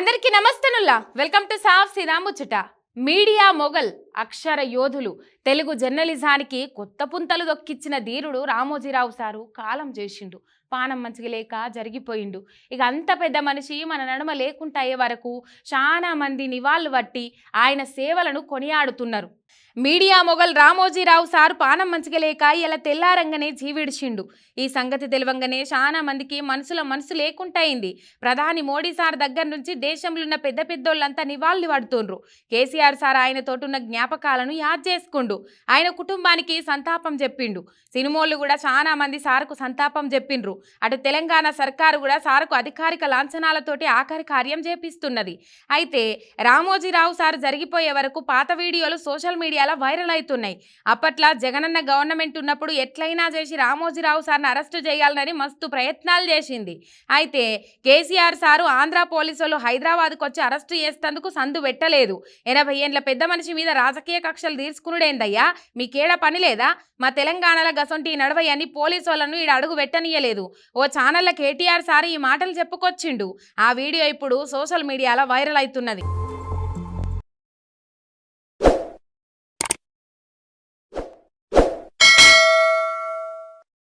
అందరికీ నమస్తనుల్లా. Welcome to సాఫ్ సిదా media mogul అక్షర యోధులు. తెలుగు జర్నలిజానికి కొత్త పుంతలు దొక్కిచ్చిన ధీరుడు రామోజీరావు సారు కాలం చేసిండు. పానం మంచిగా లేక జరిగిపోయిండు. ఇక అంత పెద్ద మనిషి మన నడుమ లేకుండా అయ్యే వరకు చాలా మంది నివాళులు పట్టి ఆయన సేవలను కొనియాడుతున్నారు. మీడియా మొగల్ రామోజీరావు సారు పానం మంచిగా లేక ఇలా తెల్లారంగానే జీవిడిచిండు. ఈ సంగతి తెలవంగానే చాలా మందికి మనసులో మనసు లేకుండా అయింది. ప్రధాని మోడీ సార్ దగ్గర నుంచి దేశంలో ఉన్న పెద్ద పెద్దోళ్ళంతా నివాళులు పడుతుండ్రు. కేసీఆర్ సార్ ఆయన జ్ఞా జ్ఞాపకాలను యాద్ చేసుకుండు. ఆయన కుటుంబానికి సంతాపం చెప్పిండు. సినిమోళ్ళు కూడా చాలా మంది సార్కు సంతాపం చెప్పిండ్రు. అటు తెలంగాణ సర్కారు కూడా సార్కు అధికారిక లాంఛనాలతోటి ఆఖరి కార్యం చేపిస్తున్నది. అయితే రామోజీరావు సార్ జరిగిపోయే వరకు పాత వీడియోలు సోషల్ మీడియాలో వైరల్ అవుతున్నాయి అప్పట్లో జగనన్న గవర్నమెంట్ ఉన్నప్పుడు ఎట్లయినా చేసి రామోజీరావు సార్ని అరెస్టు చేయాలని మస్తు ప్రయత్నాలు చేసింది. అయితే కేసీఆర్ సారు ఆంధ్ర పోలీసులు హైదరాబాద్కు వచ్చి అరెస్టు చేసేందుకు సందు పెట్టలేదు. ఎనభై ఏండ్ల పెద్ద మనిషి మీద రాజకీయ కక్షలు తీర్చుకునుడేందయ్యా? మీకేడ పని లేదా? మా తెలంగాణలో గసొంటి నడవై పోలీసు వాళ్ళను ఈడ అడుగు పెట్టనీయలేదు. ఓ ఛానళ్ళ కేటీఆర్ సారి ఈ మాటలు చెప్పుకొచ్చిండు. ఆ వీడియో ఇప్పుడు సోషల్ మీడియాలో వైరల్ అవుతున్నది.